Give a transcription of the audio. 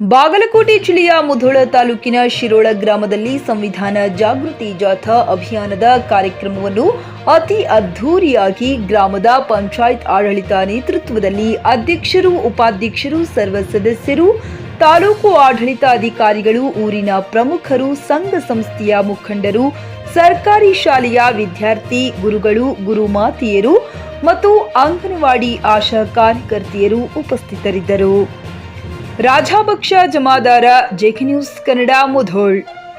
ಬಾಗಲಕೋಟೆ ಜಿಲ್ಲೆಯ ಮುಧೋಳ ತಾಲೂಕಿನ ಶಿರೋಳ ಗ್ರಾಮದಲ್ಲಿ ಸಂವಿಧಾನ ಜಾಗೃತಿ ಜಾಥಾ ಅಭಿಯಾನದ ಕಾರ್ಯಕ್ರಮವನ್ನು ಅತಿ ಅದ್ಧೂರಿಯಾಗಿ ಗ್ರಾಮದ ಪಂಚಾಯತ್ ಆಡಳಿತ ನೇತೃತ್ವದಲ್ಲಿ ಅಧ್ಯಕ್ಷರು, ಉಪಾಧ್ಯಕ್ಷರು ಸರ್ವ ಸದಸ್ಯರು ತಾಲೂಕು ಆಡಳಿತಾಧಿಕಾರಿಗಳು, ಊರಿನ ಪ್ರಮುಖರು, ಸಂಘ ಸಂಸ್ಥೆಯ ಮುಖಂಡರು, ಸರ್ಕಾರಿ ಶಾಲೆಯ ವಿದ್ಯಾರ್ಥಿ, ಗುರುಗಳು, ಗುರುಮಾತಿಯರು ಮತ್ತು ಅಂಗನವಾಡಿ ಆಶಾ ಕಾರ್ಯಕರ್ತೆಯರು ಉಪಸ್ಥಿತರಿದ್ದರು. Rajabaksha Jamadar JK news Kannada Mudhol